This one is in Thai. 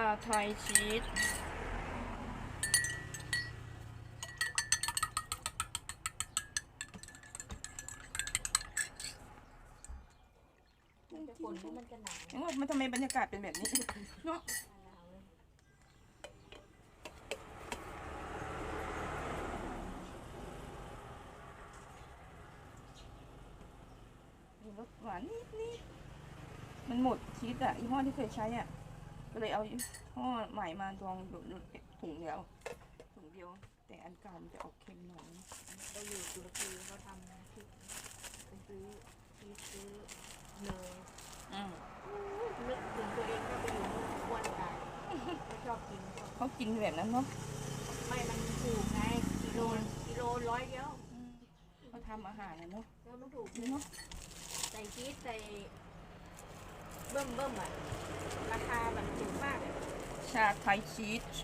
าไทยชีสมันจะฝนที่มันจะหนาวเอ้ามันทำไมบรรยากาศเป็นแบบนี้เนาะหนาวเลยมีรสหวานนิดนิดมันหมดชีสอะยี่ห้อที่เคยใช้อะ ก็เลยเอายี่ห้อใหม่มาลองดูถุงเดียวถุงเดียว แต่อันเก่ามันจะออกเค็มหน่อยเราอยู่ตุรกีเขาทำพริกไปซื้อชีสซื้อเนยอืมนึกถึงตัวเองก็ไปอยู่นู่นอ้วนตายไม่ชอบกินก็เขากินแบบนั้นเนาะไม่มันถูกไงกิโลกิโลร้อยเดียวอืมเขาทำอาหารนะเนาะแล้วมันถูกเนาะใส่ชีสใส่เบิ่มเบิ่มๆอะ ราคาแบบถูกมาก ชาไทยชีส